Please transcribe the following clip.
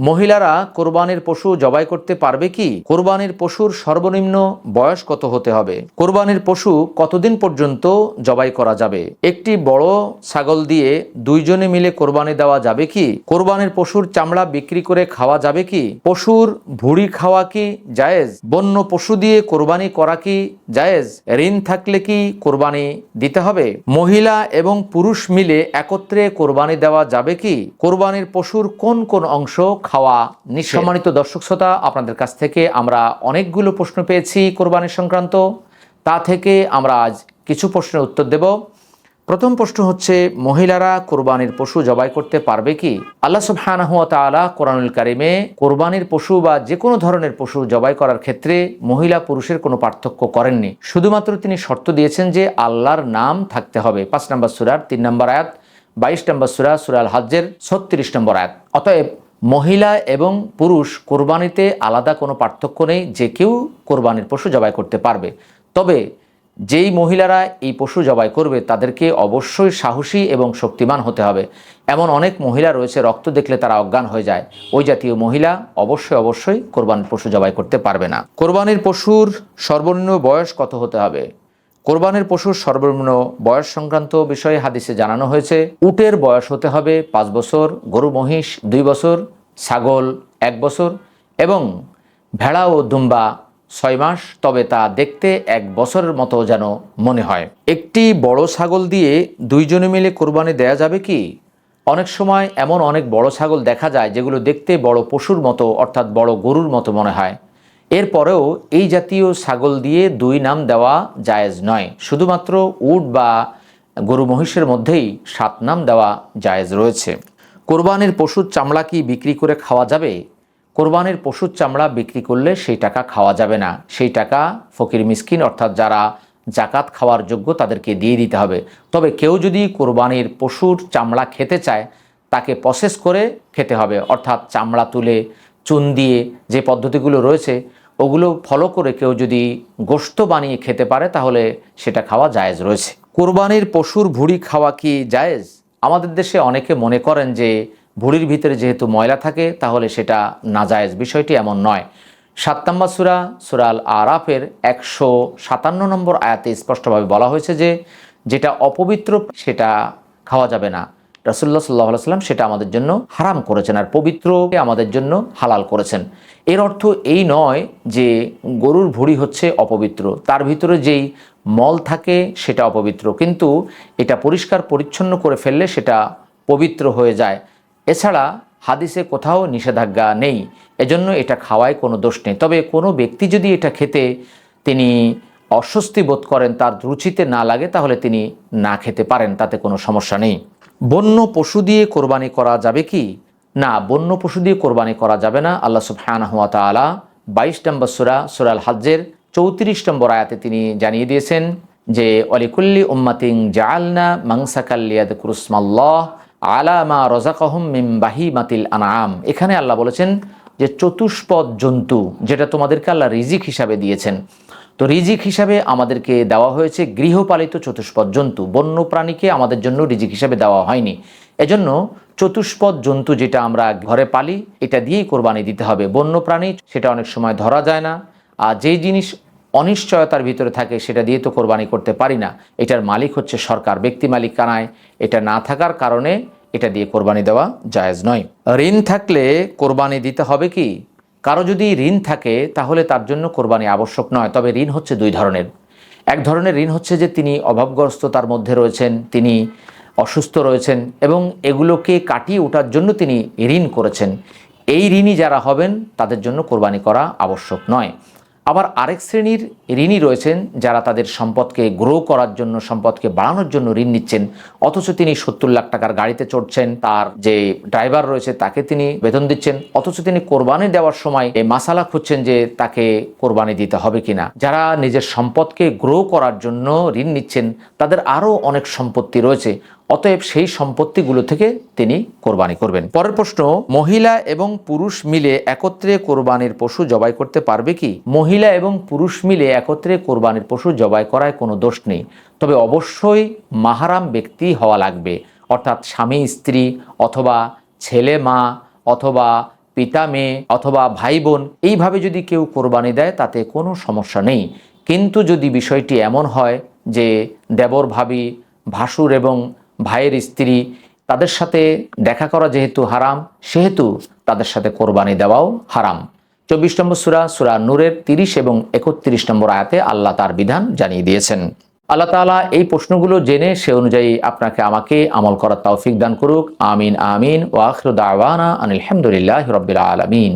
মহিলারা কোরবানির পশু জবাই করতে পারবে কি? কোরবানির পশুর সর্বনিম্ন বয়স কত হতে হবে? কোরবানির পশু কতদিন পর্যন্ত জবাই করা যাবে? একটি বড় ছাগল দিয়ে দুইজনে মিলে কোরবানি দেওয়া যাবে কি? কোরবানির পশুর চামড়া বিক্রি করে খাওয়া যাবে কি? পশুর ভুড়ি খাওয়া কি জায়েজ? বন্য পশু দিয়ে কোরবানি করা কি জায়েজ? ঋণ থাকলে কি কোরবানি দিতে হবে? মহিলা এবং পুরুষ মিলে একত্রে কোরবানি দেওয়া যাবে কি? কোরবানির পশুর কোন কোন অংশ খাওয়া সম্মানিত দর্শক শ্রোতা, আপনাদের কাছ থেকে আমরা অনেকগুলো প্রশ্ন পেয়েছি কোরবানি সংক্রান্ত। তা থেকে আমরা আজ কিছু প্রশ্নের উত্তর দেব। প্রথম প্রশ্ন হচ্ছে, মহিলারা কোরবানির পশু জবাই করতে পারবে কি? আল্লাহ সুবহানাহু ওয়া তাআলা কোরআনুল কারিমে কোরবানির পশু বা যে কোনো ধরনের পশু জবাই করার ক্ষেত্রে মহিলা পুরুষের কোনো পার্থক্য করেননি। শুধুমাত্র তিনি শর্ত দিয়েছেন যে আল্লাহর নাম থাকতে হবে। পাঁচ নম্বর সুরার তিন নম্বর আয়াত, বাইশ নম্বর সুরা সুরাল হাজ্জের ছত্রিশ নম্বর আয়াত। অতএব মহিলা এবং পুরুষ কোরবানিতে আলাদা কোনো পার্থক্য নেই, যে কেউ কোরবানির পশু জবাই করতে পারবে। তবে যেই মহিলারা এই পশু জবাই করবে, তাদেরকে অবশ্যই সাহসী এবং শক্তিমান হতে হবে। এমন অনেক মহিলা রয়েছে, রক্ত দেখলে তারা অজ্ঞান হয়ে যায়। ওই জাতীয় মহিলা অবশ্যই অবশ্যই কোরবানির পশু জবাই করতে পারবে না। কোরবানির পশুর সর্বনিম্ন বয়স কত হতে হবে? কোরবানির পশুর সর্বনিম্ন বয়স সংক্রান্ত বিষয়ে হাদিসে জানানো হয়েছে, উটের বয়স হতে হবে পাঁচ বছর, গরু মহিষ দুই বছর, ছাগল এক বছর এবং ভেড়া ও দুম্বা ছয় মাস, তবে তা দেখতে এক বছরের মতো যেন মনে হয়। একটি বড় ছাগল দিয়ে দুইজনে মিলে কোরবানি দেয়া যাবে কি? অনেক সময় এমন অনেক বড় ছাগল দেখা যায় যেগুলো দেখতে বড় পশুর মতো, অর্থাৎ বড় গরুর মতো মনে হয়। এরপরেও এই জাতীয় ছাগল দিয়ে দুই নাম দেওয়া জায়েজ নয়। শুধুমাত্র উট বা গরু মহিষের মধ্যেই সাত নাম দেওয়া জায়েজ রয়েছে। কোরবানির পশুর চামড়া কি বিক্রি করে খাওয়া যাবে? কোরবানির পশুর চামড়া বিক্রি করলে সেই টাকা খাওয়া যাবে না। সেই টাকা ফকির মিসকিন, অর্থাৎ যারা জাকাত খাওয়ার যোগ্য, তাদেরকে দিয়ে দিতে হবে। তবে কেউ যদি কোরবানির পশুর চামড়া খেতে চায়, তাকে প্রসেস করে খেতে হবে। অর্থাৎ চামড়া তুলে, চুন দিয়ে যে পদ্ধতিগুলো রয়েছে ওগুলো ফলো করে কেউ যদি গোশত বানিয়ে খেতে পারে তাহলে সেটা খাওয়া জায়েজ রয়েছে। কোরবানির পশুর ভুড়ি খাওয়া কি জায়েজ? আমাদের দেশে অনেকে মনে করেন যে ভুড়ির ভিতরে যেহেতু ময়লা থাকে তাহলে সেটা নাজায়েজ বিষয়টি এমন নয়। সাত নম্বর সুরা সুরাল আরাফের একশো সাতান্ন নম্বর আয়াতে স্পষ্টভাবে বলা হয়েছে যে যেটা অপবিত্র সেটা খাওয়া যাবে না। রাসুল্লাহ সাল্লাহ সাল্লাম সেটা আমাদের জন্য হারাম করেছেন আর পবিত্রকে আমাদের জন্য হালাল করেছেন। এর অর্থ এই নয় যে গরুর ভুড়ি হচ্ছে অপবিত্র। তার ভিতরে যেই মল থাকে সেটা অপবিত্র। কিন্তু এটা পরিষ্কার পরিচ্ছন্ন করে ফেললে সেটা পবিত্র হয়ে যায়। এছাড়া হাদিসে কোথাও নিষেধাজ্ঞা নেই। এজন্য এটা খাওয়ায় কোনো দোষ নেই। তবে কোনো ব্যক্তি যদি এটা খেতে তিনি অস্বস্তি বোধ করেন তার রুচিতে না লাগে, তাহলে তিনি না খেতে পারেন, তাতে কোনো সমস্যা নেই। বন্য পশু দিয়ে কোরবানি করা যাবে কি? না, বন্য পশু দিয়ে কোরবানি করা যাবে না। আল্লাহ সুবহানাহু ওয়া তাআলা বাইশ নম্বর সুরা, সুরাল হাজ্জের চৌত্রিশ নম্বর আয়াতে তিনি জানিয়ে দিয়েছেন যে, অলিকুল্লি উম্মাতিং জাআলনা মাংসাকাল্লিয়াদ কুরুসমাল্লাহ আলামা রজাকহম মিম বাহি মাতিল আনাম এখানে আল্লাহ বলেছেন যে চতুষ্পদ জন্তু যেটা তোমাদেরকে আল্লাহ রিজিক হিসাবে দিয়েছেন। তো রিজিক হিসাবে আমাদেরকে দেওয়া হয়েছে গৃহপালিত চতুষ্পদ জন্তু। বন্য প্রাণীকে আমাদের জন্য রিজিক হিসাবে দেওয়া হয়নি। এজন্য চতুষ্পদ জন্তু যেটা আমরা ঘরে পালি, এটা দিয়েই কোরবানি দিতে হবে। বন্য প্রাণী সেটা অনেক সময় ধরা যায় না। আর যেই জিনিস অনিশ্চয়তার ভিতরে থাকে, সেটা দিয়ে তো কোরবানি করতে পারি না। এটার মালিক হচ্ছে সরকার। ব্যক্তি মালিক কানায় এটা না থাকার কারণে এটা দিয়ে কোরবানি দেওয়া জায়েজ নয়। ঋণ থাকলে কোরবানি দিতে হবে কি? কারও যদি ঋণ থাকে, তাহলে তার জন্য কোরবানি আবশ্যক নয়। তবে ঋণ হচ্ছে দুই ধরনের। এক ধরনের ঋণ হচ্ছে যে তিনি অভাবগ্রস্ততার মধ্যে রয়েছেন, তিনি অসুস্থ রয়েছেন এবং এগুলোকে কাটিয়ে ওঠার জন্য তিনি ঋণ করেছেন। এই ঋণই যারা হবেন, তাদের জন্য কোরবানি করা আবশ্যক নয়। আবার আরেক শ্রেণির ঋণী রয়েছেন যারা তাদের সম্পদকে গ্রো করার জন্য, সম্পদকে বাড়ানোর জন্য ঋণ নিচ্ছেন। অথচ তিনি সত্তর লাখ টাকার গাড়িতে চড়ছেন, তার যে ড্রাইভার রয়েছে তাকে তিনি বেতন দিচ্ছেন। অথচ তিনি কোরবানি দেওয়ার সময় এই মাসালা খুঁজছেন যে তাকে কোরবানি দিতে হবে কিনা। যারা নিজের সম্পদকে গ্রো করার জন্য ঋণ নিচ্ছেন, তাদের আরও অনেক সম্পত্তি রয়েছে। অতএব সেই সম্পত্তিগুলো থেকে তিনি কোরবানি করবেন। পরের প্রশ্ন, মহিলা এবং পুরুষ মিলে একত্রে কোরবানির পশু জবাই করতে পারবে কি? মহিলা এবং পুরুষ মিলে একত্রে কোরবানির পশু জবাই করায় কোনো দোষ নেই। তবে অবশ্যই মাহারাম ব্যক্তি হওয়া লাগবে। অর্থাৎ স্বামী, স্ত্রী অথবা ছেলে, মা অথবা পিতা, মেয়ে অথবা ভাই, বোন, এইভাবে যদি কেউ কোরবানি দেয়, তাতে কোনো সমস্যা নেই। কিন্তু যদি বিষয়টি এমন হয় যে দেবর ভাবি, ভাসুর এবং ভাইয়ের স্ত্রী তাদের সাথে দেখা করা যেহেতু হারাম, সেহেতু তাদের সাথে কোরবানি দেওয়াও হারাম। চব্বিশ নম্বর সুরা সুরা নূরের তিরিশ এবং একত্রিশ নম্বর আয়াতে আল্লাহ তার বিধান জানিয়ে দিয়েছেন। আল্লাহ তাআলা এই প্রশ্নগুলো জেনে সে অনুযায়ী আপনাকে আমাকে আমল করার তৌফিক দান করুক। আমিন আমিন। ওয়াখরুদ আওয়ানা আনিল হামদুলিল্লাহ রব্বিল আলমিন।